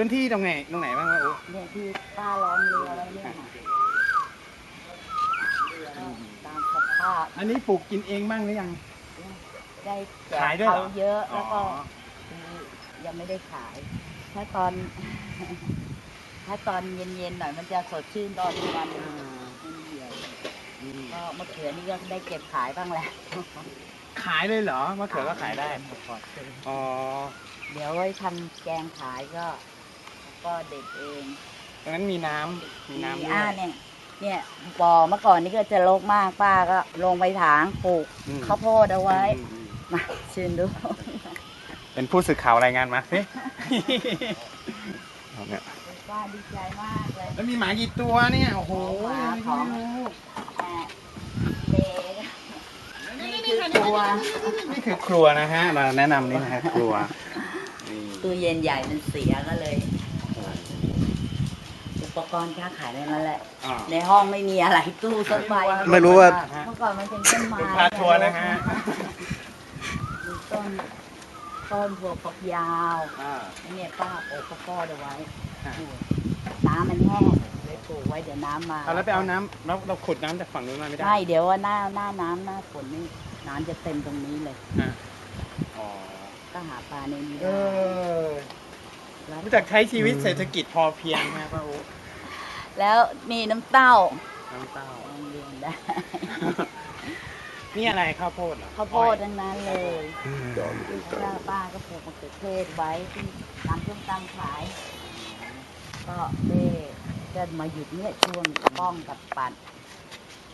พื้นที่ตรงไหนตรงไหนบ้างวะอุ๊เนี่ยที่ป้าล้อมเรือไว้เนี่ยนะก็ตามสภาพอันนี้ปลูกกินเองบ้างหรือยัง ได้แจกขายด้วยเหรอ เขาเยอะแล้วก็อ๋อคือยังไม่ได้ขาย ถ้าตอน ถ้าตอนเย็นๆหน่อยมันจะสดชื่นตอนวันมันเหี่ยวก็มะเขือนี่ก็ได้เก็บขายบ้างแหละ ขายเลยเหรอมะเขือก็ขายได้อ๋อ เดี๋ยวไว้ทำแกงขายก็ ก็เด็ดเองตรงนั้นมีน้ำมีน้ำด้วอ่ายเนี่ย เนี่ยบ่อเมื่อก่อนนี่ก็จะรกมากป้าก็ลงไปถางปลูกอืมข้าวโพดเอาไว้ อืมอืมมาชิมดู เป็นผู้สื่อข่าวรายงานมาสิ เอาเนี่ยป้าดีใจมากเลยแล้วมีหมากี่ตัวเนี่ยโอ้โหหมายังของไม่รู้แม่เด็ก นี่คือตัว นี่คือครัวนะฮะเราแนะนำนี่นะฮะครัวนี่ตู้เย็นใหญ่มันเสียก็เลยอุ ปกรณ์ค้าขายในนั้นแหละ อ่า ในห้องไม่มีอะไรตู้สักใบไม่รู้ว่า เมื่อก่อนมันเป็นต้นไม้เป็นพาทัวร์นะฮะ มีต้นต้นบัวฝักยาวอ่าอันเนี่ยป้าโอบข้าวโพดเอาไว้อะน้ำมันแห้งเลยปลูกไว้เดี๋ยวน้ำมาเอาแล้วไปเอาน้ำแล้วเราขุดน้ำจากฝั่งนู้นมาไม่ได้ไม่เดี๋ยวว่าหน้าหน้าน้ำหน้าฝนนี่น้ำจะเต็มตรงนี้เลย ฮะอ๋อก็หาปลาในนี้เอได้อแล้ว รู้จักใช้ชีวิตเศรษฐกิจพอเพียงนะป้าอู แล้วนี่น้ำเต้าน้ำเต้าลองเรียนได้ นี่อะไรข้าวโพดเหรอข้าวโพดทั้งนั้นเลยป้าป้าก็ปลูกมะเขือเทศไว้ที่ตามเครื่องตามขาย ก็เด้จะมาหยุดเนี่ยช่วงป้องกับปัด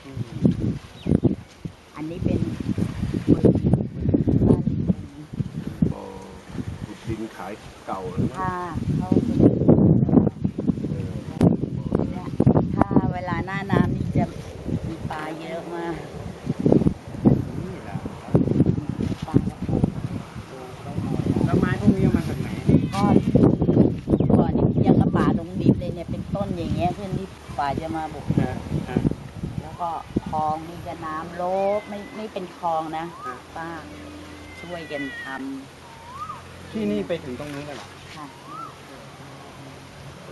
อืมอันนี้เป็นบ้านดินบ่อขุดดินขายเก่าเลยนะถ้าเขาเป็นเนี่ยถ้าเวลาหน้าน้ำนี่จะมีปลาเยอะมาก นี่แหละ ปลากระพง แล้วไม้พวกนี้เอามาจากไหน ก็ก่อนนี่ยังกระป่าตรงดิบเลยเนี่ยเป็นต้นอย่างเงี้ย ขึ้นที่ป่าจะมาบุกฮะฮะแล้วก็คลองนี่จะน้ำลบไม่ไม่เป็นคลองนะฮะป้าช่วยกันทที่นี่ไปถึงตรงนู้นกันเหรอำค่ะ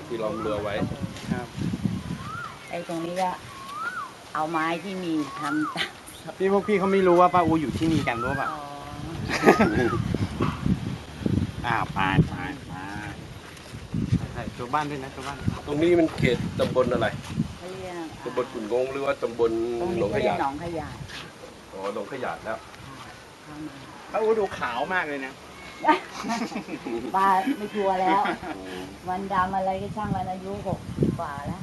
ที่ล้อมเรือไว้ครับไอ้ตรงนี้ก็เอาไม้ที่มีทำตามพี่พวกพี่เขาไม่รู้ว่าป้าอูอยู่ที่นี่กันรู้เปล่าอ๋ออ้าวไปไปไปใช่ ตัวบ้านด้วยนะตัวบ้านตรงนี้มันเขตตำบลอะไรเขาเรียกตำบลขุนงงหรือว่าตำบลตรงหนนี้องขเขาเรียยากดหนองขยาดอ๋อหนองขยาดแล้วเข้ามาป้าอูดูขาวมากเลยนะป้าไม่กลัวแล้ว วันดำอะไรก็ช่างวันอายุหกสิบกว่าแล้ว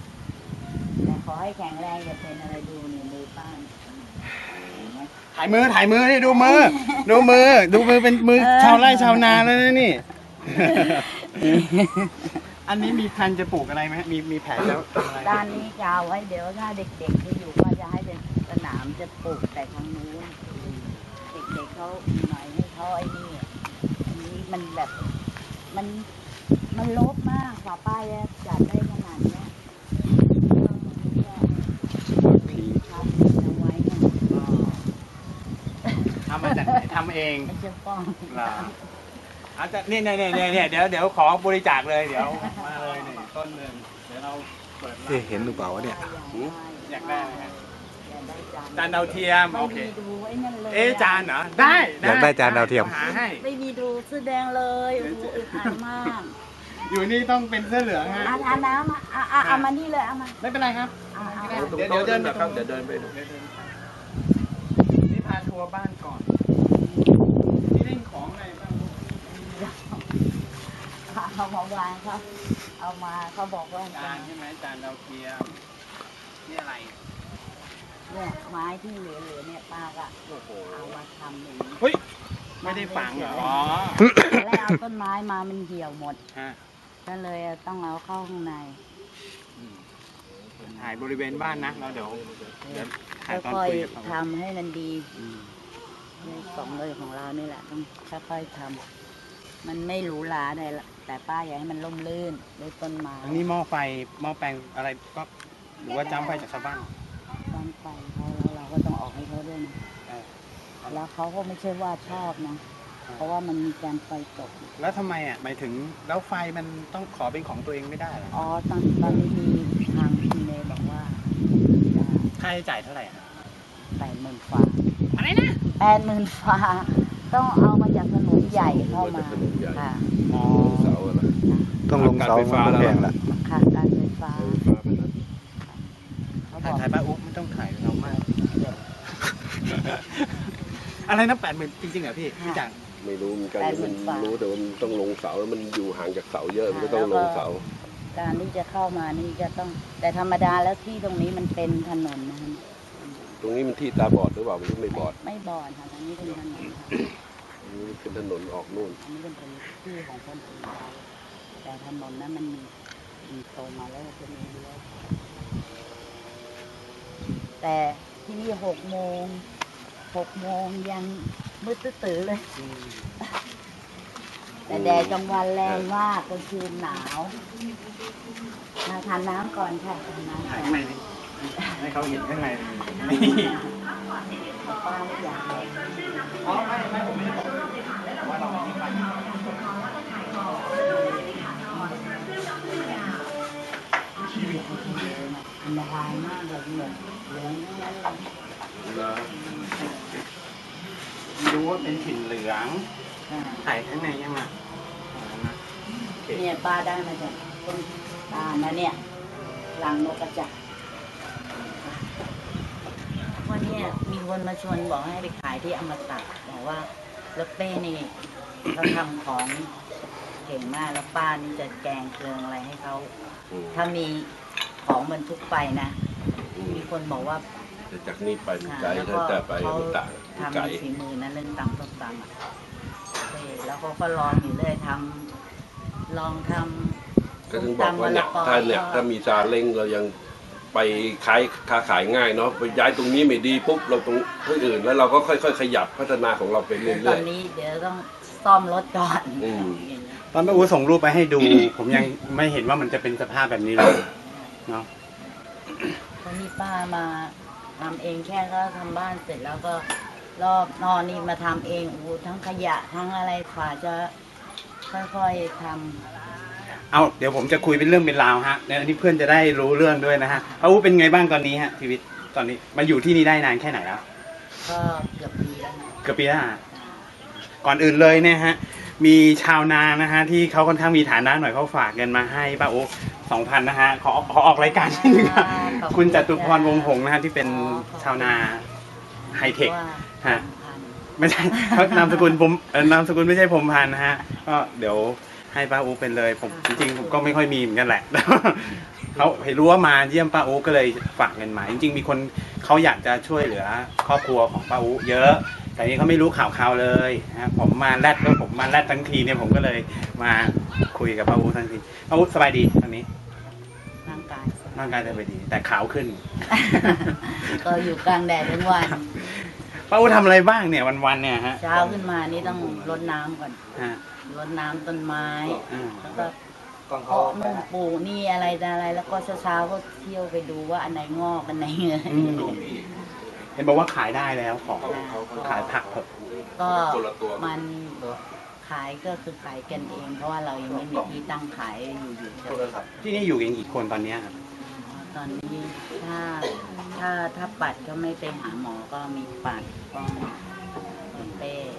แต่ขอให้แข็งแรงอย่าเป็นอะไรดูนี่มือป้าเนี่ยเห็นไหมถ่ายมือถ่ายมือนี่ดูมือ ดูมือ ดูมือเป็นมือเออชาวไร่ชาวนาแล้วนะนี่ อันนี้มีพันธุ์จะปลูกอะไรไหมมีมีแผนแล้วอะไรด้านนี้จะเอาไว้เดี๋ยวถ้าเด็กๆจะอยู่ก็จะให้เป็นสนามจะปลูกแต่ทางนู้นเด็กๆเขาหน่อยให้เขาไอ้นี่อันนี้มันแบบมันมันลบมากกว่าป้าจะจัดได้ขนาดเนี้ยครับเอาไว้เนี่ยทำมาจากไหนทำเอง ไอ้เจ้าป้อง เหรอ อาจจะเนี่ยเนี่ยเนี่ยเนี่ยเดี๋ยวเดี๋ยวขอบริจาคเลยเดี๋ยวมาเลยนี่ต้นหนึ่งเดี๋ยวเราเปิดร้านเอ๊ะเห็นหรือเปล่าวะเนี่ย อยากได้ไหมฮะอยากได้จานจานดาวเทียมไม่โอเคมีดูไอ้นั่นเลยเอ๊ะจานเหรอได้อยากได้จานดาวเทียม หาให้ ไม่มีดูเสื้อแดงเลยโอ้โหอึดอัดมากอยู่นี่ต้องเป็นเสื้อเหลืองฮะเอาเอาน้ำมาเอาเอาเอามานี่เลยเอามาไม่เป็นไรครับ เอาเอาเดี๋เอายวเดี๋ยวเดินไปครับเดี๋ยวเดินไปดูเดี๋ยวเดินไปนี่พาทัวร์บ้านก่อนนี่เล่นของอะไรบ้าง เอามา วางเขาเอามาเขาบอกว่าจานใช่ไหมจานดาวเทียมนี่อะไร เนี่ยไม้ที่เหลือๆเนี่ยป้าก็โอ้โหเอามาทำอย่างนี้เฮ้ยไม่ได้ฝังเหรออ๋อแล้วเอาต้นไม้มามันเหี่ยวหมดฮะก็เลยต้องเอาเข้าข้างในอืมถ่ายบริเวณบ้านนะแล้วเดี๋ยวเดี๋ยวถ่ายตอนค่อยคุยกับเขาๆทำให้มันดีอืมในสองเลยของเรานี่แหละต้องค่อยๆทำมันไม่หรูหราเลยละ แต่ป้าอยากให้มันร่มรื่นด้วยต้นไม้อันนี้หม้อไฟหม้อแปลงอะไรก็หรือว่าจ้ำไฟจากชาวบ้านต้นไฟเขาแล้วเราก็ต้องออกให้เขาด้วยนะเออแล้วเขาก็ไม่ใช่ว่าชอบนะเพราะว่ามันมีการไฟตก แล้วทำไมอะหมายถึงแล้วไฟมันต้องขอเป็นของตัวเองไม่ได้เหรออ๋อตอนตอนนี้มีทางคุณเมย์บอกว่าจะค่าใช้จ่ายเท่าไหร่อะแปดหมื่นฟ้าอะไรนะ แปดหมื่นฟ้าต้องเอามาจากถนนใหญ่เข้ามาถนนใหญ่ค่ะ อ๋อเสาอะไรต้องลงเสาการไฟฟ้ามันแล้วแพงละค่ะการไฟฟ้าไฟฟ้าเป็นนั้นเขาบถ่ายอกถ่ายป้าอุ๊บไม่ต้องถ่ายเรามาก อะไรนะแปดหมื่นจริงๆเหรอพี่พี่จังไม่รู้เหมือนกันมันรู้แต่ว่ามันต้องลงเสาแล้วมันอยู่ห่างจากเสาเยอะมันก็ต้องลงเสา การที่จะเข้ามานี่ก็ต้อง แต่ธรรมดาแล้วที่ตรงนี้มันเป็นถนนนะคะตรงนี้มันที่ตาบอดหรือเปล่าไม่รู้ไม่บอด ไม่บอดค่ะตรงนี้เป็นถนนค่ะอั นนี้เป็นถนนออกนู่นอันนี้เป็นที่ของคนอื่นเขาแต่ถนนนั้นมันมีมีโตมาแล้วจะมีเยอะแต่ที่นี่หกโมงหกโมงยังมืดตื้อๆเลย แต่แดดกลางวันแรงมากกลางคืนหนาวมาทานน้ำก่อนค่ะทานน้ำก่ถ่าอยนข้างในดิให้เขาเห็นข้างในนี่ ป้าไม่อยากเลยอ๋อไม่ไม่ผมไม่ได้บอกว่าเราไม่มีไฟอันตรายมากเลยเหมือนเหลืองรู้ว่าเป็นถิ่นเหลืองค่ะถ่ายข้างในยังอะอ๋อนะโอเนี่ยป้าได้มาจากคนป้านะเนี่ยรังนกกระจาบวันเนี้ยมี คนมาชวนบอกให้ไปขายที่อมตะบอกว่าแล้วเป้นี่เขาทำของเก่งมากแล้วป้านี่จะแกงเครืองอะไรให้เขาอืมถ้ามีของบรรทุกไปนะ มีคนบอกว่าแต่จากนี้ไปมันอ่าไกลแล้วถ้าก็แต่ไปเขามันต่างมันไกลทำฝีมือนั้นเรื่องตำส้มตำอะเออแล้วเขาก็ลองอยู่เรื่อยทำลองทำก็ถึงบอกว่าเนี่ยส้มตำมะละกอถ้าเนี่ยถ้ามีซาเล้งเรายัง ไปขายค้าขายง่ายเนาะไปย้ายตรงนี้ไม่ดีปุ๊บเราตรงที่อื่น แล้วเราก็ค่อย ๆ ขยับพัฒนาของเราไปเรื่ตออนยนี้เดี๋ยวต้องซ่อมรถก่อนอืมอย่างเงี้ยตอนป้าอู๋ส่งรูปไปให้ดู ผมยังไม่เห็นว่ามันจะเป็นสภาพแบบนี้เลยเนาะตอนนี้ป้ามาทำเองแค่ก็ทำบ้านเสร็จแล้วก็รอบนอนนี่มาทำเองโอ้โหทั้งขยะทั้งอะไรกว่าจะค่อยๆทำ เอาเดี๋ยวผมจะคุยเป็นเรื่องเป็นราวฮะเดี๋ยวอันนี้เพื่อนจะได้รู้เรื่องด้วยนะฮะป้าอู๋เป็นไงบ้างตอนนี้ฮะชีวิตตอนนี้มาอยู่ที่นี่ได้นานแค่ไหนแล้วก็เกือบปีแล้วนะเกือบปีแล้วฮะก่อนอื่นเลยเนี่ยฮะ มีชาวนานะฮะที่เขาค่อนข้างมีฐานะหน่อยเขาฝากเงินมาให้ป้าอู๋สองพันนะฮะขอขอออกรายการนิดนึงครับคุณจตุพรวงศ์หงส์นะฮะที่เป็นชาวนาไฮเทคว่าฮะพันไม่ใช่เขานามสกุลผมเอ่อนามสกุลไม่ใช่ผมพันธุ์นะฮะ ก็เดี๋ยว ให้ป้าอูเป็นเลย ผมจริงๆผมก็ไม่ค่อยมีเหมือนกันแหละ เขาเห็นรู้ว่ามาเยี่ยมป้าอูก็เลยฝากเงินมาจริง ๆ มีคนเขาอยากจะช่วยเหลือครอบครัวของป้าอูเยอะ แต่นี่เขาไม่รู้ข่าวข่าวๆเลยนะผมมาแรดก็ผมมาแรดทั้งทีเนี่ยผมก็เลยมาคุยกับป้าอูทั้งทีป้าอูสบายดีตอนนี้ร่างกายร่างกายสบายดี แต่ขาวขึ้น ก็อยู่กลางแดดทั้งวันป้าอูทำอะไรบ้างเนี่ยวันๆเนี่ยฮะเช้าขึ้นมานี่ต้องรดน้ำก่อน ฮะรดน้ำต้นไม้อ่าแล้วก็เพาะนุ่งปลูกนี่อะไรต่ออะไร แล้วก็เช้าๆก็เที่ยวไปดูว่าอันไหนงอกอันไหนเงยอืมเห็นบอกว่าขายได้แล้วของขายผักเถอะก็คนละตัวมันขายก็คือขายกันเอง เพราะว่าเรายังไม่มีที่ตั้งขายอยู่อยู่ใช่ไหมที่นี่อยู่กันกี่คนตอนเนี้ยครับตอนนี้ถ้าถ้าถ้าปัดก็ไม่ไปหาหมอก็มีปัดก็มีคุณเป้ป้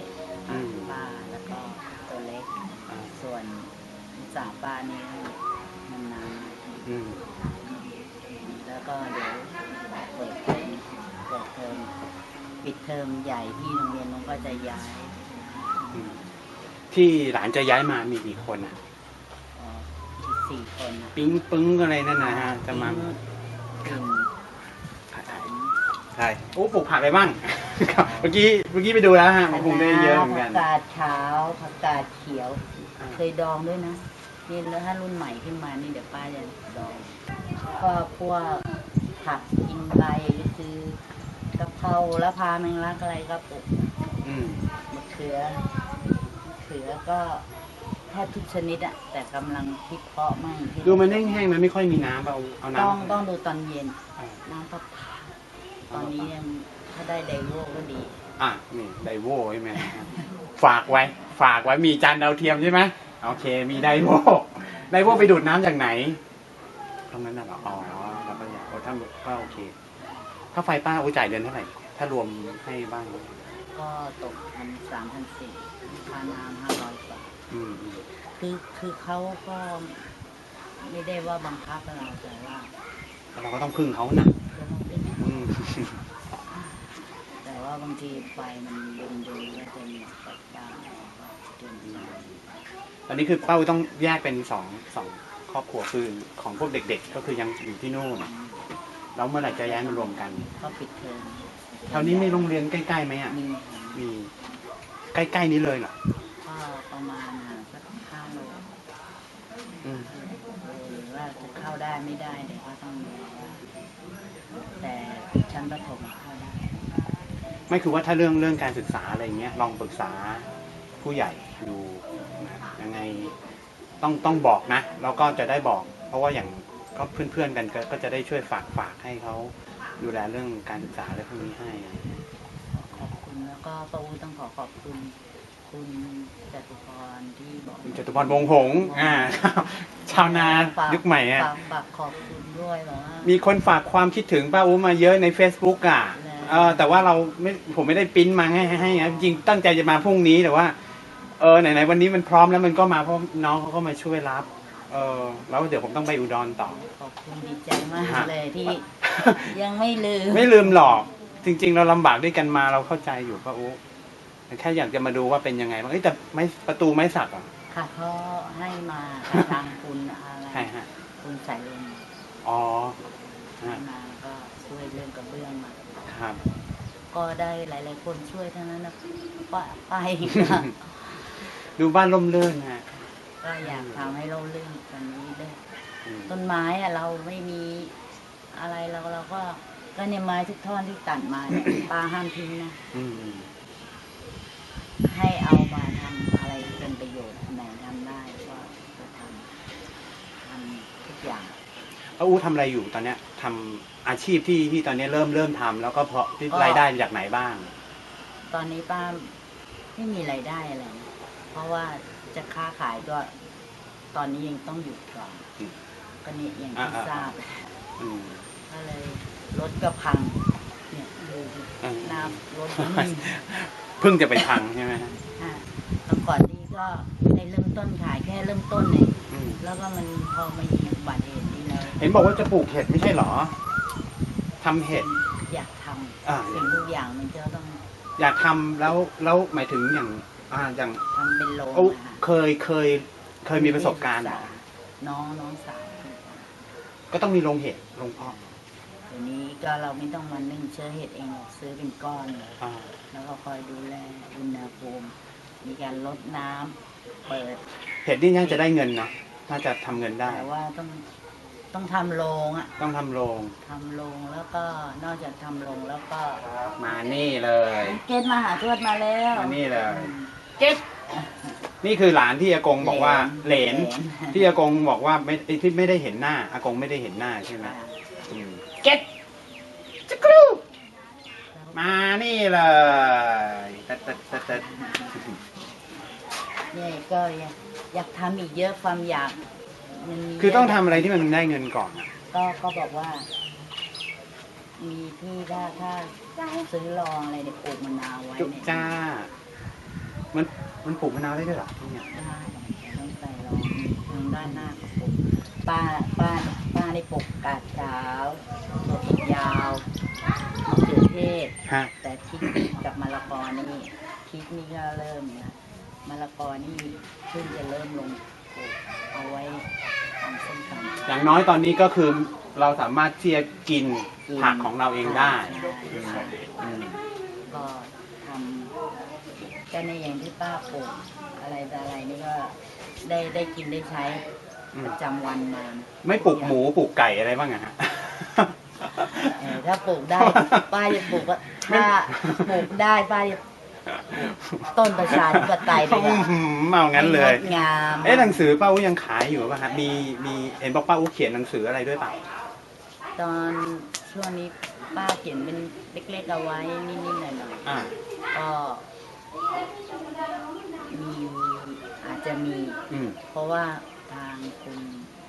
ส่วนสาปานี่มันนานอืมแล้วก็เดี๋ยวเปิดเทอมเปิดเทอมปิดเทอมใหญ่ที่โรงเรียนมันก็จะย้ายอืมที่หลานจะย้ายมามีกี่คนอะอ่ออีกสี่คนนะปิ๊งปึ้งอะไรนั่นนะฮะจะมาปิ่งใช่โอ้ปลูกผักอะไรบ้าง ครับเมื่อกี้เมื่อกี้ไปดูแล้วฮะคงได้เยอะเหมือนกันผักกาดขาวผักกาดเขียว เคยดองด้วยนะนี่แล้วถ้ารุ่นใหม่ขึ้นมานี่เดี๋ยวป้าจะดองก็พวกผักกินใบก็คือกะเพราและพาแมงลักอะไรก็ปลูกอืมมะเขือมะเขือก็แทบทุกชนิดอะแต่กำลังคิดเพาะมั่งที่ดูมันแห้งๆมันไม่ค่อยมีน้ำเอาเอาน้ำต้องต้องดูตอนเย็น อ่าน้ำพับผ่าตอนนี้ยังถ้าได้ไดโวก็ดี อะนี่ไดโวใช่ไหมฮะฝากไว้ ฝากไว้มีจานดาวเทียมใช่ไหมโอเค มีไดโวไดโวไปดูดน้ำจากไหนตรงนั้นน่ะเหรออ๋อแล้วก็อยากโอ้ถ้าก็โอเคค่าไฟป้าโอ้จ่ายเดือนเท่าไหร่ ถ้ารวมให้บ้าง ก็ตกพันสามพันสี่ค่าน้ำห้าร้อยบาทอืมอืมคือคือเขาก็ไม่ได้ว่าบังคับเราแต่ว่าเราก็ต้องพึ่งเขานะก็ต้องเป็นอืมแต่ว่าบางทีไฟมันดึงดึงๆแล้วจะมีปัดบ้างก็เกินไปต อนนี้คือเป้าต้องแยกเป็นสองสองครอบครัวคือของพวกเด็ก ๆ ก็คือยังอยู่ที่นู่นแล้วเมื่อไหร่จะย้ายมารวมกันก็ปิดเทอมแถวนี้มีโรงเรียนใกล้ๆไหมอะมีมีใกล้ๆนี้เลยเหรอก็ประมาณห่างสักห้าโลอืมหรือว่าจะเข้าได้ไม่ได้เดี๋ยวก็ต้องดูว่าแต่ชั้นประถมเข้าได้ไม่คือว่าถ้าเรื่องเรื่องการศึกษาอะไรเงี้ยลองปรึกษาผู้ใหญ่ ดูนะยังไงต้องต้องบอกนะแล้วก็จะได้บอก เพราะว่าอย่างก็เพื่อนๆกันก็ก็จะได้ช่วยฝากฝากให้เขาดูแลเรื่องการศึกษาอะไรพวกนี้ให้ ขอบคุณแล้วก็ป้าอูต้องขอขอบคุณ คุณจตุพรที่บอกคุณจตุพรวงศ์หงส์อ่าชาวนาฝากยุคใหม่อะ ฝากฝากขอบคุณด้วยแบบว่า มีคนฝากความคิดถึงป้าอู้มาเยอะใน Facebook อะแล้วเออแต่ว่าเราไม่ผมไม่ได้ปริ้นมาให้ให้นะจริงๆตั้งใจจะมาพรุ่งนี้แต่ว่า เออไหนๆวันนี้มันพร้อมแล้วมันก็มาเพราะน้องเขาก็มาช่วยรับ เออแล้วเดี๋ยวผมต้องไปอุดรต่อ ขอบคุณดีใจมากฮะเลยที่ยังไม่ลืม ไม่ลืมหรอก จริง ๆ เราลำบากด้วยกันมาเราเข้าใจอยู่ป้าอู้แต่แค่อยากจะมาดูว่าเป็นยังไงบ้างเอ้ยแต่ไม่ประตูไม่สักเหรอะค่ะเขาให้มาค่ะทางคุณอะไรใช่ฮะคุณสายลมอ๋อฮะมาก็ช่วยเรื่องกระเบื้องมา ครับ ก็ได้หลาย ๆ คนช่วยทั้งนั้นนะป้าไปก็ ดูบ้านร่มรื่นฮะก็อยากทำให้เราเรื่องตอนนี้ด้วยอืมต้นไม้อะเราไม่มีอะไรเราเราก็ก็เนี่ยไม้ทุกท่อนที่ตัดมาเนี่ยป้าห้ามทิ้งนะอืมอืมให้เอามาทำอะไรเป็นประโยชน์อันไหนทำได้ก็จะทำทำทุกอย่างป้าอู้ทำอะไรอยู่ตอนเนี้ยทำอาชีพที่ที่ตอนเนี้ยเริ่มเริ่มทำแล้วก็เพราะที่ก็รายได้มาจากไหนบ้าง ตอนนี้ป้าไม่มีไรายได้อะไรนะ เพราะว่าจะค้าขายก็ตอนนี้ยังต้องหยุดก่อนอืม ก็นี่อย่างที่อ่าๆทราบอืม ก็เลยรถก็พังเนี่ยดูดิอืมน้ำรถก็ไม่มีเพิ่งจะไปพังใช่ไหมฮะอะตอนก่อนนี้ก็ได้เริ่มต้นขายแค่เริ่มต้นเองอืมแล้วก็มันพอมามีอุบัติเหตุนี้แล้วเห็นบอกว่าจะปลูกเห็ดไม่ใช่เหรอทำเห็ด อยากทอ่าำสิ่งทุกอย่างมันจะต้อง อยากทำแล้วแล้วหมายถึงอย่าง อ่าอย่างทำเป็นโรงโอ้อะค่ะเคยเคยเคยมีประสบการณ์เหรอน้องน้องสาวก็ต้องมีโรงเห็ดโรงเพาะเดี๋ยวนี้ก็เราไม่ต้องมานึ่งเชื้อเห็ดเองหรอกซื้อเป็นก้อนเลยอ่าแล้วก็คอยดูแลอุณหภูมิ มีการลดน้ำเปิด เห็ดนี่น่าจะได้เงินเนาะน่าจะทำเงินได้ แต่ว่าต้องต้องทำโรงอะต้องทำโรงทำโรงแล้วก็นอกจากทำโรงแล้วก็มานี่เลย เกณฑ์มาหาทวดมาแล้วมานี่เลย อืม เจ๊กนี่คือหลานที่อากงบอกว่าเหเหลลนนที่อากงบอกว่าไม่ที่ไม่ได้เห็นหน้าอากงไม่ได้เห็นหน้าใช่ไหมค่ะอืมเก็ตจักรูมานี่เลยตัดตัดตัดตัดเนี่ยก็อยากอยากทำอีกเยอะความอยากมันมีคือต้องทำอะไรที่มันได้เงินก่อนอะก็ก็บอกว่า มีที่ถ้าถ้าซื้อลองอะไรเนี่ยปลูกมะนาวไว้จุเนี่ยจ้า มันมันปลูกมะนาวได้ด้วยเหรอที่เนี่ยได้ต้องใส่ลองทางด้านหน้าก็ปลูกป้าป้าป้าได้ปลูกกาดขาวตัวฝักยาวมะเขือเทศ ฮะแต่พริกกับมะละกอนี่พริกนี่ก็เริ่มนะมะละกอนี่เพิ่งจะเริ่มลงปลูกเอาไว้ทำส้มตำอย่างน้อยตอนนี้ก็คือเราสามารถที่จะกินผักของเราเองได้ใช่อืมก็ทำก็ ในอย่างที่ป้าปลูกอะไรแต่อะไรนี่ก็ได้ได้กินได้ใช้อืมประจำวันมาไม่ปลูกหมูปลูกไก่อะไรบ้างอะฮะเออถ้าปลูกได้ป้าจะปลูกก็ถ้าปลูกได้ป้าจะปลูกต้นประชาธิปไตยไปอื้อหือเอางั้นเลยให้งดงามเอ๊ะหนังสือป้าอู้ยังขายอยู่ป่ะฮะมีมีเห็นบอกป้าอู้เขียนหนังสืออะไรด้วยเปล่าตอนช่วงนี้ป้าเขียนเป็นเล็กๆเอาไว้นิดๆหน่อยอ่าๆก็ มีอาจจะมี อืม เพราะว่าทางคุณ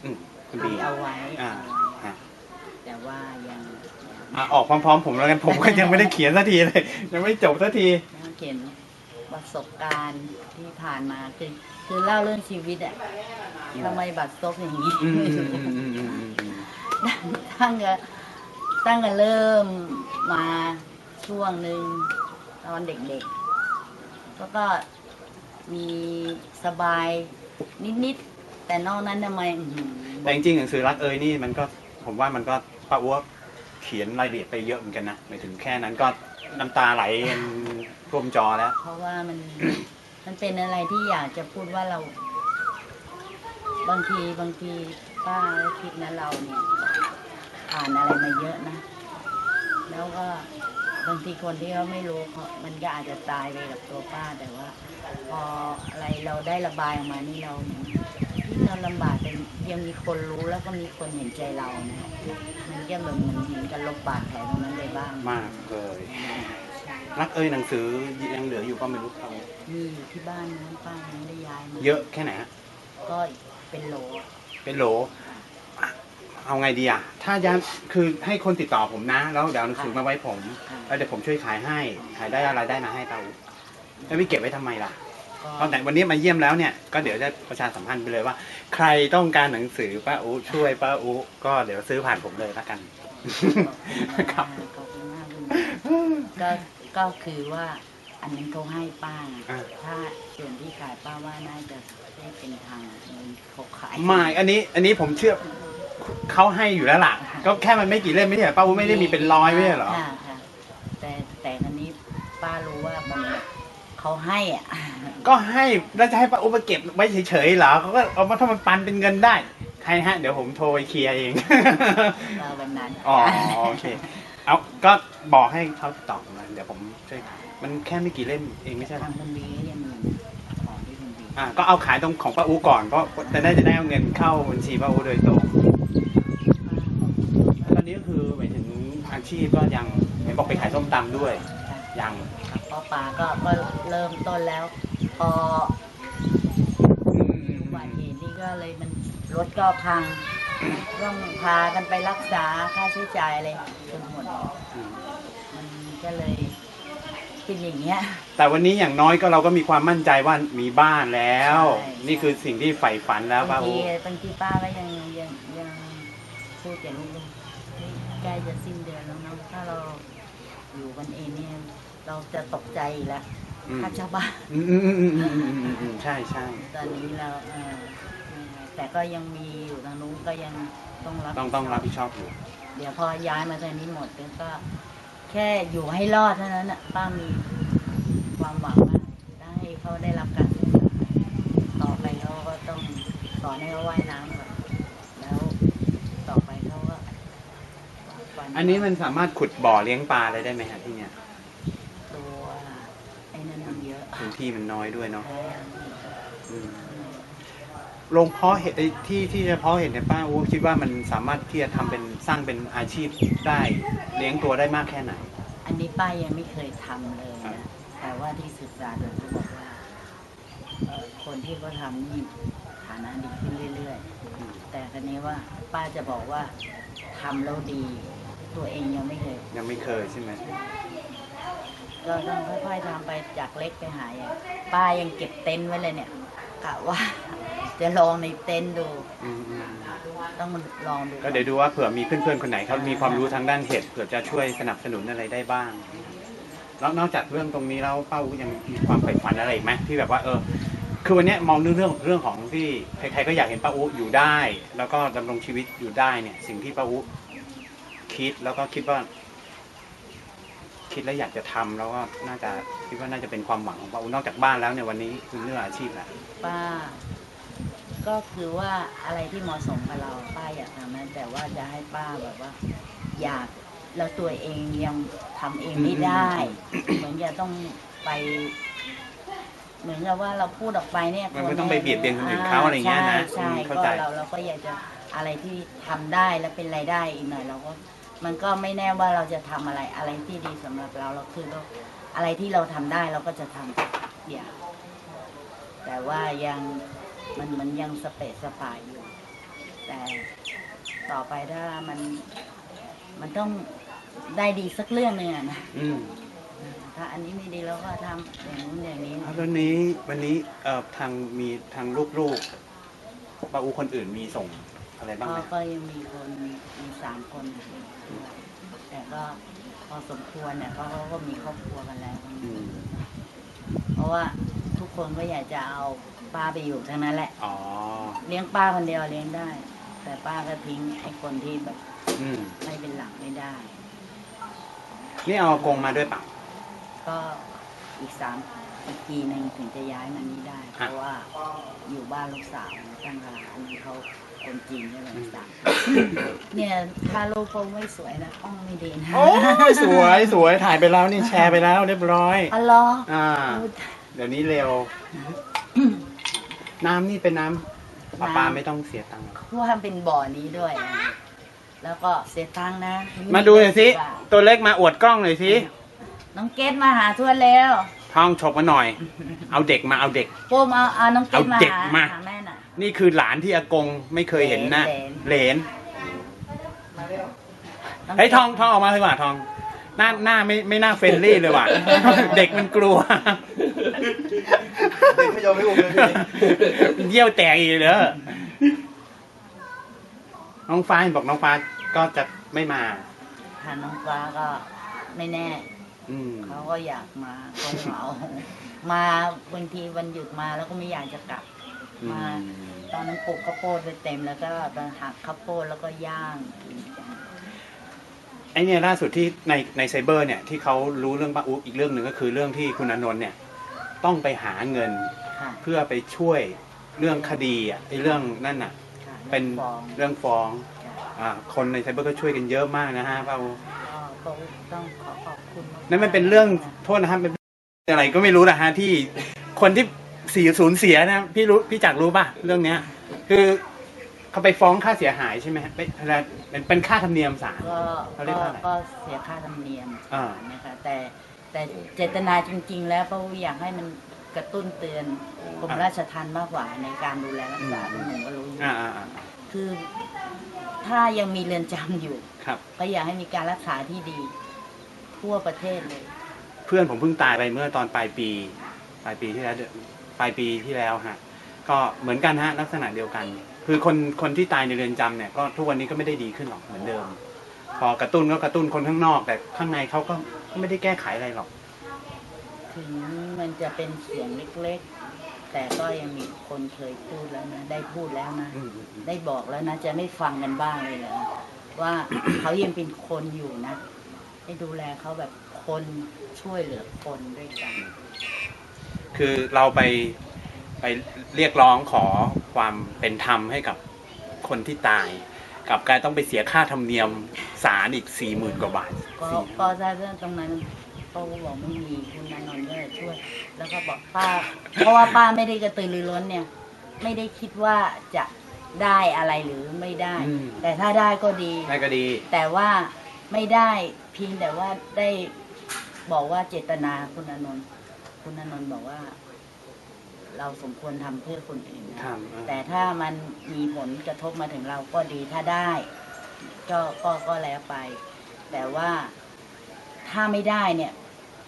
อืมคุณคุบียเอาไว้อ่าฮะแต่ว่ายังอะออกพร้อมๆ ผมแล้วกันผมก็ยังไม่ได้เขียนสักทีเลย ยังไม่จบสักที ยังเขียนประสบการณ์ที่ผ่านมาคือคือเล่าเรื่องชีวิตอะทำไมบัตรซบอย่างนี้ อืมไม่อืรู้มอืมอืมอืมอืมตั้งแต่ตั้งแต่เริ่มมาช่วงหนึ่งตอนเด็กๆ แล้วก็มีสบายนิดๆ แต่นอกนั้นทำไมอื้อหือแต่จริงๆหนังสือรักเอยนี่มันก็ผมว่ามันก็ป้าอ้วเขียนรายละเอียดไปเยอะเหมือนกันนะไม่ถึงแค่นั้นก็น้ำตาไหลกันท่วมจอแล้ว เพราะว่ามัน มันเป็นอะไรที่อยากจะพูดว่าเรา บางทีบางทีป้าก็คิดนะเราเนี่ยผ่านอะไรมาเยอะนะ แล้วก็ บางทีคนที่เขาไม่รู้เขามันก็อาจจะตายไปกับตัวป้าแต่ว่า พออะไรเราได้ระบายออกมานี่เราที่เราลำบากแต่ยังมีคนรู้แล้วก็มีคนเห็นใจเรานะมันก็แบบเหมือนเหมือนกันลบบาดแผลตรงนั้นไปบ้างมากเลยรักเอยหนังสือยังเหลืออยู่ก็ไม่รู้เขามีอยู่ที่บ้านนั้นป้ายังไม่ได้ย้ายมาเยอะแค่ไหนฮะก็เป็นโหลเป็นโหลอะ เอาไงดีอะ ถ้ายังคือให้คนติดต่อผมนะ แล้วเดี๋ยวเอาหนังสือมาไว้ผม แล้วเดี๋ยวผมช่วยขายให้ ขายได้อะไรได้มาให้เตาแล้วพี่เก็บไว้ทำไมล่ะเพราะแต่วันนี้มาเยี่ยมแล้วเนี่ยก็เดี๋ยวจะประชาสัมพันธ์ไปเลยว่า ใครต้องการหนังสือป้าอูช่วยป้าอูก็เดี๋ยวซื้อผ่านผมเลยละกัน ครับ ขอบคุณมากคุณก็ก็คือว่าอันนั้นเขาให้ป้าอ่า ถ้าส่วนที่ขายป้าว่าน่าจะได้เป็นทางเงินเขาขายไม่อันนี้อันนี้ผมเชื่อ เขาให้อยู่แล้วล่ะ ก็แค่มันไม่กี่เล่มไม่ใช่เหรอป้าอูไม่ได้มีเป็นร้อยไม่ใช่เหรอ ค่ะค่ะแต่แต่อันนี้ป้ารู้ว่ามันเขาให้อะ ก็ให้แล้วจะให้ป้าอูไปเก็บไว้เฉยๆเหรอเขาก็เอามาถ้ามันปันเป็นเงินได้ใครฮะ เดี๋ยวผมโทรไปเคลียร์เองว่าวันนั้นอ๋อโอเค เอาก็บอกให้เขาติดต่อมาเดี๋ยวผมช่วยขายมันแค่ไม่กี่เล่มเองไม่ใช่เหรทาองคุณบีก็ยังมีของที่คุณบีอ่าก็เอาขายตรงของป้าอูก่อนเพราะจะได้จะได้เอาเงินเข้าบัญชีป้าอูโดยตรงแล้วตอ นนี้ก็คือหมายถึงอาชีพก็ยังเห็นบอกไปขายส้มตำด้วยค่ะยังครับเพราะป้าก็ก็เริ่มต้นแล้ว พออุบัติเหตุนี่ก็เลยมันรถก็พังต้องพากันไปรักษาค่าใช้จ่ายอะไรจนหมดอืมมันก็เลยเป็นอย่างเงี้ย แต่วันนี้อย่างน้อยก็เราก็มีความมั่นใจว่ามีบ้านแล้วใช่นี่คือสิ่งที่ใฝ่ฝันแล้วป้าบางอูทีบางทีป้าก็ยังยังยังพูดกับลูกๆเฮ้ย ใกล้จะสิ้นเดือนแล้วเนาะถ้าเราอยู่กันเองเนี่ยเราจะตกใจอีกแล้วอืมค่าเช่าบ้านอืมอืมอืมอืมอืมอืมอืมใช่ใช่ตอนนี้เราเออแต่ก็ยังมีอยู่ทางนู้นก็ยังต้องรับต้องต้องรับผิผิดดชชอบอบอยู่ เดี๋ยวพอย้ายมาทางนี้หมดแล้วก็ แค่อยู่ให้รอดเท่านั้นน่ะป้ามีความหวังว่าได้เขาได้รับการศึกษาต่อไปเขาก็ต้องสอนให้เขาว่ายน้ำก่อนแล้วต่อไปเขาก็ ฝัอันนี้มันสามารถขุดบ่อเลี้ยงปลาอะไรได้ไหมฮะที่เนี่ยตัวไอ้นั่นมันเยอะพื้นที่มันน้อยด้วยเนาะแพ้อืมโรงเพาะเห็ดไอ้ที่ที่จะเพาะเห็ดเนี่ยป้าอูคิดว่ามันสามารถที่จะทำเป็นสร้างเป็นอาชีพได้เลี้ยงตัวได้มากแค่ไหน อันนี้ป้ายังไม่เคยทำเลยครันะบแต่ว่าที่ศึกษาดูเขาบอกว่าเอ่อคนที่เขาทำนี่ฐานะดีขึ้นเรื่อยๆอืมแต่ครั้นี้ว่าป้าจะบอกว่าทำแล้วดี ตัวเองยังไม่เคย ยังไม่เคยใช่ไหมก็ต้องค่อยๆทำไปจากเล็กไปหาใหญ่ป้ายังเก็บเต็นท์ไว้เลยเนี่ยกะว่า จะลองในเต็นท์ดู อืมอืมต้องลองดูก็เดี๋ยวดูว่าเผื่อมีเพื่อนๆคนไหนเขามีความรู้ทางด้านเห็ดเผื่อจะช่วยสนับสนุนอะไรได้บ้างแล้วนอกจากเรื่องตรงนี้แล้วป้าอูยังมีความใฝ่ฝันอะไรอีกไหมที่แบบว่าเออ คือวันเนี้ยมองเรื่องเรื่องเรื่องของที่ใครๆก็อยากเห็นป้าอูอยู่ได้ แล้วก็ดำรงชีวิตอยู่ได้เนี่ย สิ่งที่ป้าอู คิดแล้วก็คิดว่า คิดแล้วอยากจะทำแล้วก็น่าจะคิดว่าน่าจะเป็นความหวังของป้าอูนอกจากบ้านแล้วเนี่ยวันนี้คือเรื่องอาชีพแหละป้า ก็คือว่าอะไรที่เหมาะสมกับเราป้าอยากทำนั้นแต่ว่าจะให้ป้าแบบว่า อยากแล้วตัวเองยังทำเองไม่ได้ เหมือนจะต้องไป เหมือนกับว่าเราพูดออกไปเนี่ยมันไม่ต้องไปเบียดเบียนคนอื่นเขาอะไรเงี้ยนะใช่อืมใช่เข้าก็ใจเราเราก็อยากจะอะไรที่ทำได้แล้วเป็นรายได้อีกหน่อยเราก็ มันก็ไม่แน่ว่าเราจะทำอะไรอะไรที่ดีสำหรับเราเราคือเราอะไรที่เราทำได้เราก็จะทำอย่างแต่ว่ายังมันมันยังสเปซสปายอยู่ แต่ต่อไปถ้ามันมันต้องได้ดีสักเรื่องหนึ่งอะนะอืมถ้าอันนี้ไม่ดีเราก็ทำอย่างนู้นอย่างนี้แล้ววันนี้วันนี้เอ่อทางมีทางลูกๆป้าอูคนอื่นมีส่ง อะไรบ้างก็ไหมก็ยังมีคนมีสามคนแต่ก็พอสมควรเนี่ยเพราะเขาก็มีครอบครัวกันแล้ว อืมเพราะว่าทุกคนก็อยากจะเอาป้าไปอยู่ทั้งนั้นแหละ อ๋อ เลี้ยงป้าคนเดียวเลี้ยงได้ แต่ป้าก็ทิ้งไอ้คนที่แบบอืม ไม่เป็นหลักไม่ได้ นี่เอาอากงมาด้วยเปล่ะ ก็อีกสามอีกปีหนึ่งถึงจะย้ายมานี้ได้ เพฮะราะว่าอยู่บ้านลูกสาวตั้งแต่อันนี้เขา คนจีนใช่ไหมสามเนี่ยถ้าลูกคงไม่สวยนะอ้องไม่ดีนะโอ้ยสวยสวยถ่ายไปแล้วนี่แชร์ไปแล้วเรียบร้อย อ๋อเหรออ่า อุ๊ยเดี๋ยวนี้เร็ว น้ำนี่เป็นน้ำประปาน้ำไม่ต้องเสียตังค์หรอกเพราะว่าเป็นบ่อนี้ด้วยนะแล้วก็เสียตังค์นะมาดูหน่อยสิบาทตัวเล็กมาอวดกล้องหน่อยสิ น้องเกดมาหาทวดแล้วทองฉกมาหน่อย เอาเด็กมาเอาเด็ก โปมเอาเอาน้องเกดมาเอาเด็กหามา หาแม่ น่ะนี่คือหลานที่อากงไม่เคยเห็นหน้าเหลนเหลนน้เฮ้ยกดทองทองออกมาเลยว่ะทอง หน้าหน้าไม่ไม่น่าเฟรนลี่เลยว่ะ เด็กมันกลัว เด็กไม่ยอมให้อุ้มเลยพี่เยี่ยวแตกอีกเหรอน้องฟ้าเห็นบอกน้องฟ้าก็จะไม่มาหาน้องฟ้าก็ไม่แน่ อืม เขาก็อยากมาเขาเหงามาบางทีวันหยุดมาแล้วก็ไม่อยากจะกลับอื มามตอนนั้นปลูกข้าวโพดไปเต็มแล้วก็ตอนหักข้าวโพดแล้วก็ย่างกินกันไอเนี่ยล่าสุดที่ในในไซเบอร์เนี่ยที่เขารู้เรื่องป้าอุ๊อีกเรื่องหนึ่งก็คือเรื่องที่คุณอานนท์เนี่ยต้องไปหาเงินค่ะเพื่อไปช่วยเรื่องคดีอะไอเรื่องนั่นน่ะค่ะ เป็นฟองเรื่องฟ้องค่ะอ่าคนในไซเบอร์ก็ช่วยกันเยอะมากนะฮะป้าอุ๊ก็ต้องขอขอบคุณากๆนั่นมันเป็นเรื่องโทษนะครับเป็นอะไรก็ไม่รู้นะฮะที่คนที่เสียสูญเสียนะพี่รู้พี่จักรรู้ป่ะเรื่องเนี้ย คือเขาไปฟ้องค่าเสียหายใช่ไหมฮะเป็นอะไรเป็นเป็นค่าธรรมเนียมศาล ก็เขาเรียกก็ว่าอะไรก็เสียค่าธรรมเนียมอ่า นะคะแต่แต่เจตนาจริง ๆ แล้วเพราะว่าอยากให้มันกระตุ้นเตือนกรมราชทัณฑ์มากกว่าในการดูแลรักษาเป็นหนึ่งก็รู้อยู่อ่าอ่าอ่าคือถ้ายังมีเรือนจำอยู่ ครับ ก็อยากให้มีการรักษาที่ดี ทั่วประเทศเลย เพื่อนผมเพิ่งตายไปเมื่อตอนปลายปี ปลายปีที่แล้วเดือนป ลายปีที่แล้วฮะก็เหมือนกันฮะลักษณะเดียวกัน คือคนคนที่ตายในเรือนจำเนี่ยก็ทุกวันนี้ก็ไม่ได้ดีขึ้นหรอกเหมือนเดิม พอกระตุ้นก็กระตุ้นคนข้างนอก แต่ข้างในเขาก็ก็ไม่ได้แก้ไขอะไรหรอก ถึงมันจะเป็นเสียงเล็กๆ แต่ก็ยังมีคนเคยพูดแล้วนะ ได้พูดแล้วนะ อืมอืมอืม ได้บอกแล้วนะ จะไม่ฟังกันบ้างเลยเหรอว่า เขายังเป็นคนอยู่นะ ให้ดูแลเขาแบบคนช่วยเหลือคนด้วยกัน คือเราไปไปเรียกร้องขอความเป็นธรรมให้กับคนที่ตาย กับการต้องไปเสียค่าธรรมเนียมศาลอีกสี่หมื่นกว่าบาทก็สี่ก็ถ้าเรื่องตรงนั้นเขาบอกไม่มีคุณนานนท์ก็จะช่วย แล้วก็บอกป้า เพราะว่าป้าไม่ได้กระตือรือร้นเนี่ย ไม่ได้คิดว่าจะได้อะไรหรือไม่ได้อืมแต่ถ้าได้ก็ดีได้ก็ดี แต่ว่าไม่ได้เพียงแต่ว่าได้บอกว่าเจตนาคุณอานนท์ คุณอานนท์บอกว่า เราสมควรทำเพื่อคนอื่นนะครับอ่าแต่ถ้ามันมีผลกระทบมาถึงเราก็ดีถ้าได้ก็ก็ก็แล้วไป แต่ว่าถ้าไม่ได้เนี่ย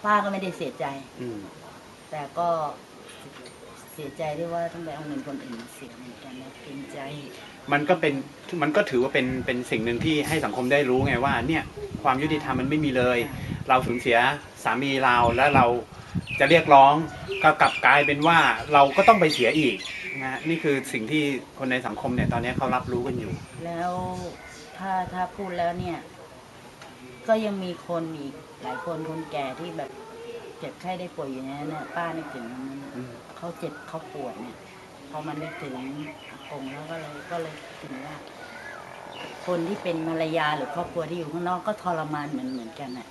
ป้าก็ไม่ได้เสียใจ อืม แต่ก็เสียใจด้วยว่าต้องไปเอาเงินคนอื่นมาเสียเหมือนกันนะเกรงใจ มันก็เป็นมันก็ถือว่าเป็นเป็นสิ่งหนึ่งที่ให้สังคมได้รู้ไงว่าเนี่ยความยุติธรรมมันไม่มีเลย เราสูญเสียสามีเราแล้วเรา จะเรียกร้องก็กลับกลายเป็นว่าเราก็ต้องไปเสียอีกนะฮะนี่คือสิ่งที่คนในสังคมเนี่ยตอนนี้เขารับรู้กันอยู่ แล้วถ้าถ้าพูดแล้วเนี่ย ก็ยังมีคนอีกหลายคนคนแก่ที่แบบเจ็บไข้ได้ป่วยอยู่ในนั้นเนี่ยป้านึกถึงนั้นอืม เขาเจ็บเขาปวดเนี่ยพอมันนึกถึงอากงแล้วก็เลยก็เลยถึงว่า คนที่เป็นภรรยาหรือครอบครัวที่อยู่ข้างนอกก็ทรมานเหมือนเหมือนกันน่ะ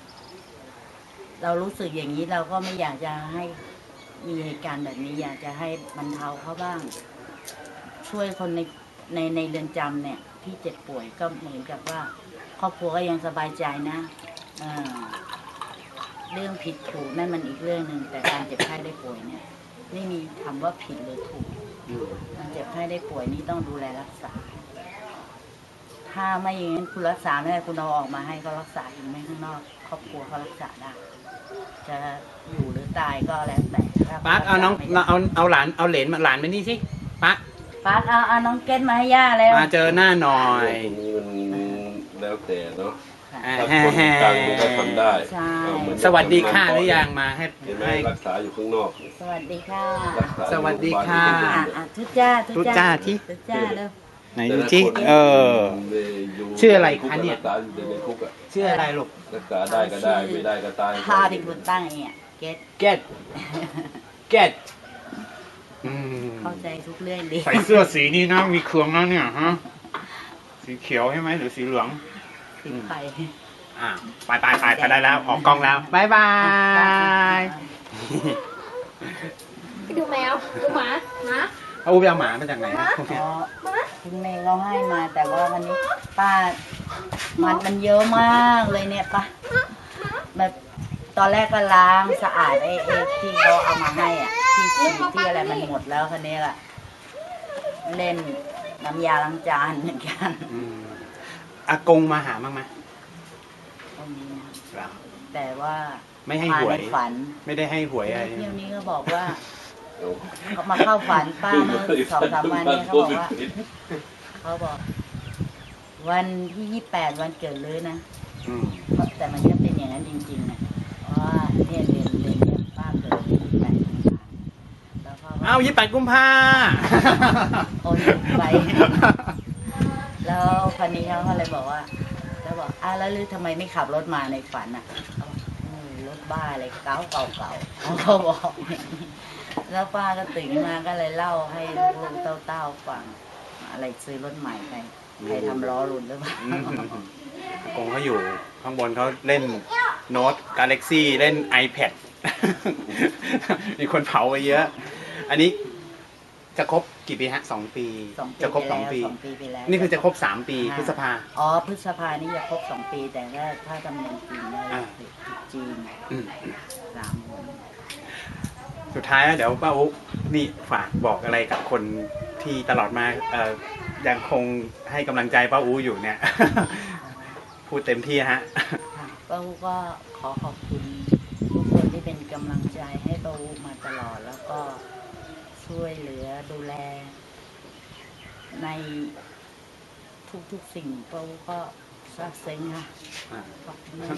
เรารู้สึกอย่างนี้เราก็ไม่อยากจะให้มีเหตุการณ์แบบนี้ อยากจะให้บรรเทาเขาบ้าง ช่วยคนในในในเรือนจำเนี่ย ที่เจ็บป่วยก็เหมือนกับว่า ครอบครัวก็ยังสบายใจนะเออเรื่องผิดถูกนั่นมันอีกเรื่องหนึ่งแต่การเจ็บไข้ได้ป่วยเนี่ย ไม่มีคำว่าผิดหรือถูกอืมการเจ็บไข้ได้ป่วยนี่ต้องดูแลรักษา ถ้าไม่อย่างนั้นคุณรักษาไม่ได้คุณเอาออกมาให้เขารักษาเอยู่ไม่ข้างนอก ครอบครัวเขารักษาได้ จะอยู่หรือตายก็แล้วแต่ถ้ปักเอาน้องรักษไม่ได้เอาเอาหลานเอาเหรนมาหลานมานี่สิปักปักเอาเอาน้องเก็ตมาให้ย่าแล้ว มาเจอหน้าหน่อยตรงนี้มันแล้วแต่เนาะอ่าถ้าคนกลางมันก็ทำได้ใช่ เอาเหมือนสวัสดีค่ะหรือยังมาให้เห็นไหมให้ รักษาอยู่ข้างนอกสวัสดีค่ะรักษาอยู่สวัสดีค่ะ อะอะทุจ้าทุจ้าที่ ทุจ้าเร็ว ไหนดูจิเออ ชื่ออะไรคะเนี่ย รักษาอยู่ในคุกอะชื่ออะไรลูกรักษาได้ก็ได้ไม่ได้ก็ตายพาที่คุณตั้งเองอะเก็ต get get อืมเข้าใจทุกเรื่องดีใส่เสื้อสีนี้นะมีเครืองนะเนี่ยฮะสีเขียวใช่ไหมหรือสีเหลืองผิดไปอ่าไปไปไปไปได้แล้วออกกล้องแล้วบายบาย ไปดูแมว ดูหมาหมา เอาอูไปเอาหมามาจากไหนฮะพวกอ๋เนี้ยอคุณเมย์เขาให้มาแต่ว่าวันนี้ป้ามันมันเยอะมากเลยเนี่ยป้าแบบตอนแรกก็ล้างสะอาดไอ้ไอ้ที่เขาเอามาให้อะที่ฉีดที่อะไรมันหมดแล้วคันนี้แหละเล่นน้ำยาล้างจานเหมือนกันอืมอากงมาหาบ้างไหมตรงนี้นะเหรอแต่ว่าไม่ให้มาหวยในฝัน ไม่ได้ให้หวยอะไร เที่ยวนี้ก็บอกว่า เอาเขามาเข้าฝันป้าเมื่อสองสามวันเนี่ยเขาบอกว่าเขาบอก วันที่ยี่แปดวันเกิดเลยนะอืมแต่มันก็เป็นอย่างนั้นจริงๆนะเพราะว่าเนี่ยเดือนเดือนเนี่ยป้าเกิดที่ยี่แปดแล้วก็เอายี่แปดกุมภาโอนไปแล้วคนนี้เขาก็เลยบอกว่า แล้วบอกอ้าวแล้วลือทำไมไม่ขับรถมาในฝันอะเขาบอกอืมรถบ้าอะไรเก่าเก่าเก่าเขาก็บอกอย่างนี้ แล้วป้าก็ตื่นมาก็เลยเล่าให้ลูกเต้าๆฟังอะไรซื้อรถใหม่ไปใครทำล้อรุนหรือเปล่าอากงเขาอยู่ข้างบนเขาเล่นโน้ตกาแล็กซี่เล่น iPad มีคนเผาไปเยอะ อันนี้จะครบกี่ปีฮะสองปี สองปีจะครบไปสองแล้วปีสองปีไปแล้ว นี่คือจะครบสามปีพฤษภา อ๋อพฤษภานี่จะครบสองปีแต่ถ้าถ้าดำเนินจีนได้อ่า จีนอืม สามคน สุดท้ายแล้วเดี๋ยวป้าอุ๊นี่ฝากบอกอะไรกับคนที่ตลอดมาเอ่อยังคงให้กำลังใจป้าอูอยู่เนี่ย พูดเต็มที่ฮะ ป้าอูก็ขอขอบคุณทุกคนที่เป็นกำลังใจให้ป้าอูมาตลอดแล้วก็ช่วยเหลือดูแล ในทุกๆสิ่งป้าอูก็ ซาบซึ้งค่ะขอบคุณมาก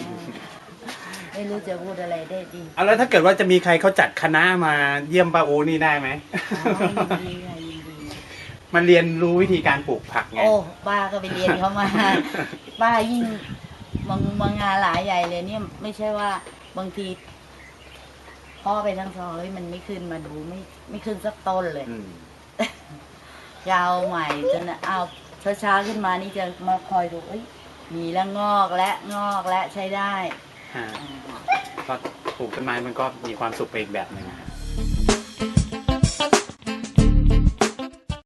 ๆไม่รู้จะพูดอะไรได้ดีเอาแล้วถ้าเกิดว่าจะมีใครเขาจัดคณะมาเยี่ยมป้าอูนี่ได้ไหม อ๋อยินดีค่ะยินดีมันเรียนรู้วิธีการปลูกผักไง โอ้ป้าก็ไปเรียนเขามาป้ายิ่งบางบางงานหลายใหญ่เลยเนี่ยไม่ใช่ว่าบางทีพ่อไปทั้งซองเฮ้ยมันไม่ขึ้นมาดูไม่ไม่ขึ้นสักต้นเลย อืมยาวใหม่จนเอาเช้าๆขึ้นมานี่จะมาคอยดูเอ้ย มีแล้วงอกและงอกและใช้ได้ ฮะอ่าก็ปลูกต้นไม้มันก็มีความสุขไปอีกแบบหนึ่งอะ